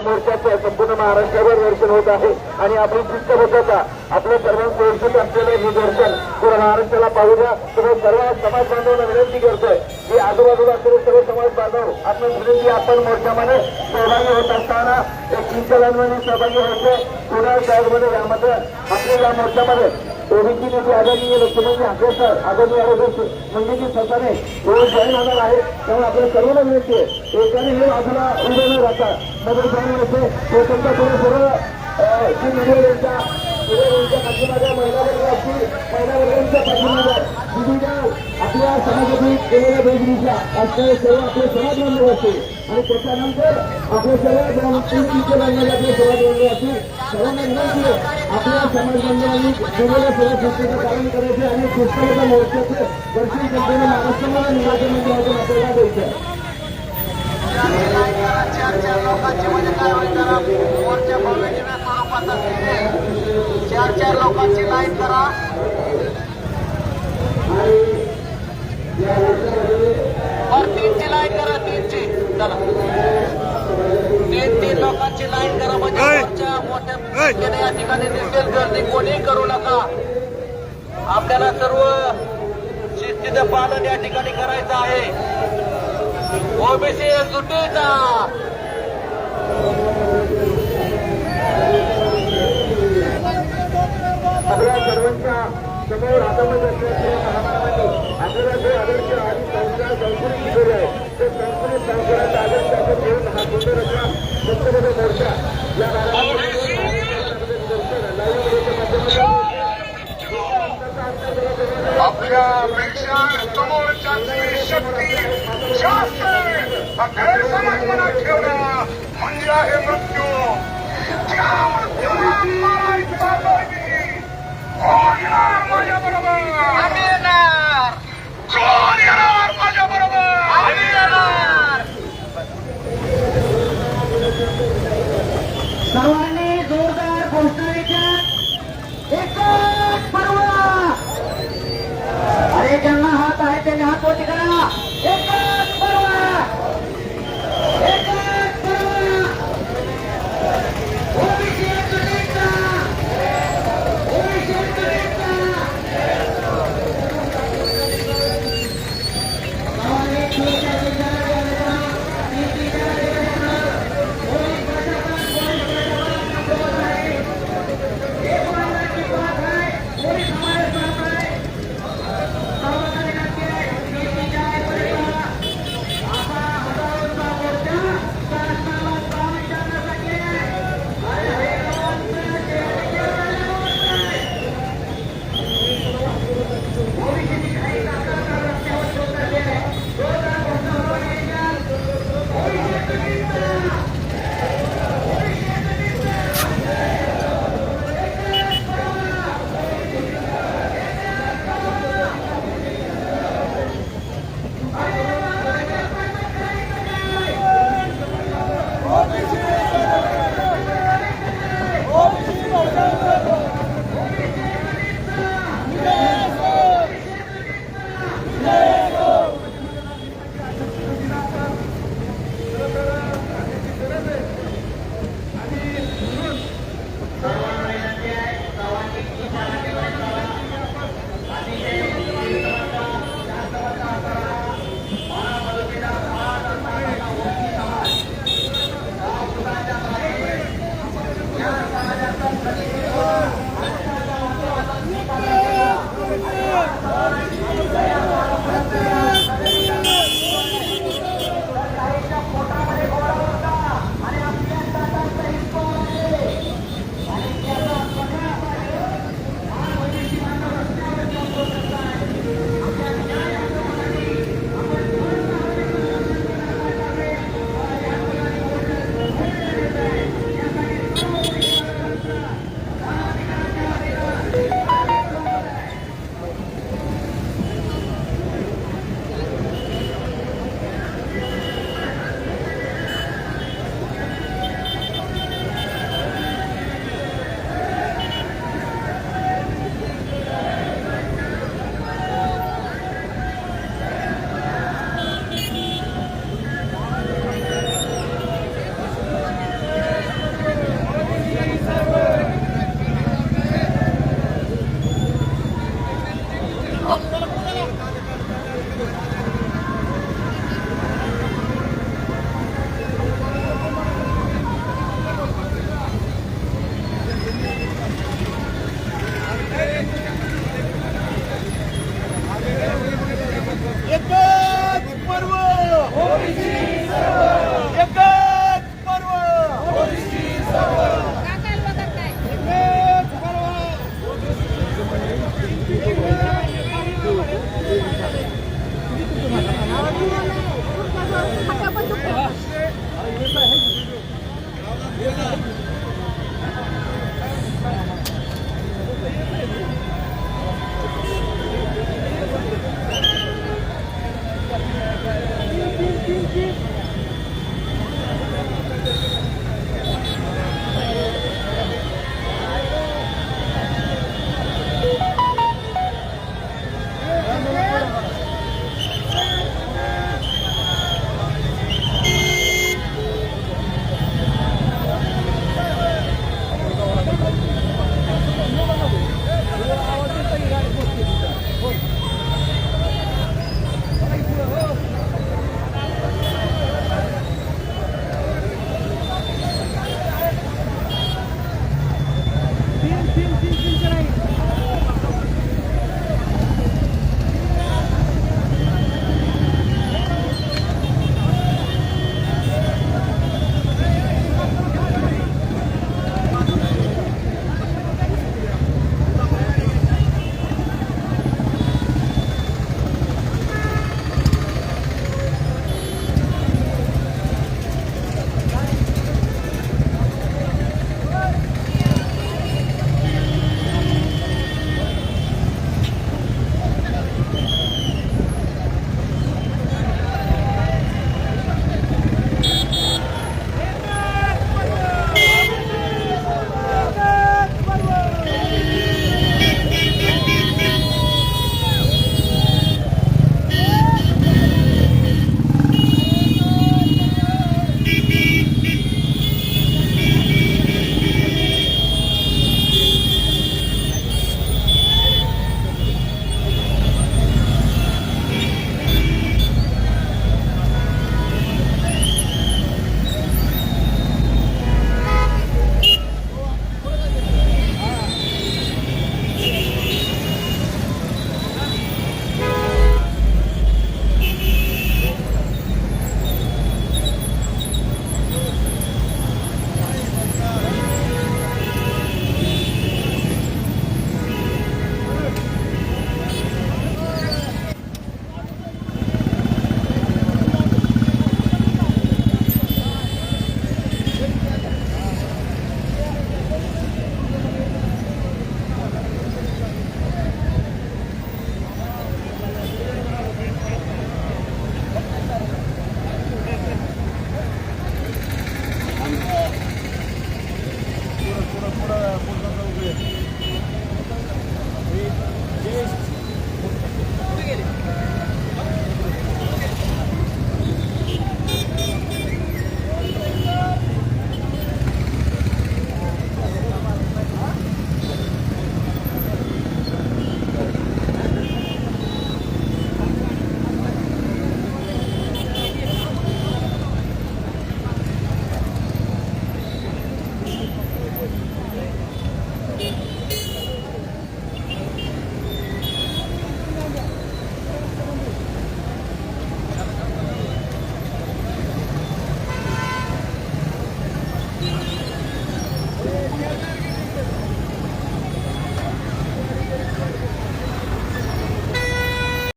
मोर्चाचं संपूर्ण महाराष्ट्रावर दर्शन होत आहे. आणि आपली शिस्तबद्धता आपल्या सर्वांचं एकजूट असलेलं हे दर्शन पूर्ण महाराष्ट्राला पाहू द्या. तुम्ही सर्व समाज बांधवांना विनंती करतोय. की आजूबाजूला असलेले सर्व समाज बांधव आपण विनंती आपण मोर्चामध्ये सहभागी होत असताना एक चिंतनांमध्ये सहभागी व्हायचे. पुन्हा साहेबमध्ये यामध्ये आपल्या या मोर्चामध्ये ओबीसी नेते आदरणीय मुख्यमंत्री अग्रेसर आदरणीय आरोग्य मंडळी सरकारने रोज जॉईन होणार आहे त्यामुळे आपल्या सर्वांना विनंती आहे. एकाने हे बाजूला उभे न राहता मदत जॉईन होते ते तुमच्या थोडं थोडं श्री मिडिया यांच्या यांच्या पाठीमागे महिला वर्ग असतील महिला वर्गांच्या पाठीमागे समाजातील केलेल्या वेगवेगळ्या असणारे सर्व आपले समाज बांधव असतील आणि त्याच्यानंतर आपले सर्व ग्रामपंचायतीचे बांधलेले आपले समाज बांधव असतील सर्वांना विनंती आपल्या समाज बांधवांनी केलेल्या सर्व संस्थेचं पालन करायचं आणि पुस्तकाच्या महोत्सवाचं दर्शन करताना महाराष्ट्राला नियोजन मंडळातून आपल्याला द्यायचं चार चार लोकांची म्हणजे काय होईल जरा मोर्चा भव्यदिव्य स्वरूपात असलेले चार चार लोकांची लाईन करा. बर तीनची लाईन करा तीनची. चला. तीन तीन लोकांची लाईन करा म्हणजे मोर्चा मोठ्या संख्येने या ठिकाणी दिसेल गर्दी. कोणी करू नका. आपल्याला सर्व शिस्तीचं पालन या ठिकाणी करायचं आहे. ओबीसी एकजुटीचा समोर हातामध्ये असलेल्या महामानवांनी आपल्याला जे आदर्श आणि संस्कार संस्कृती दिलेले आहे ते संस्कृत संस्काराचा आदर्श आपण घेऊन हा सुंदर असा सत्यमध्ये मोर्चा या आपल्यापेक्षा समोरच्याची शक्ती जास्त. हा गैरसमज मनात ठेवणं म्हणजे आहे मृत्यू. त्या मृत्यूला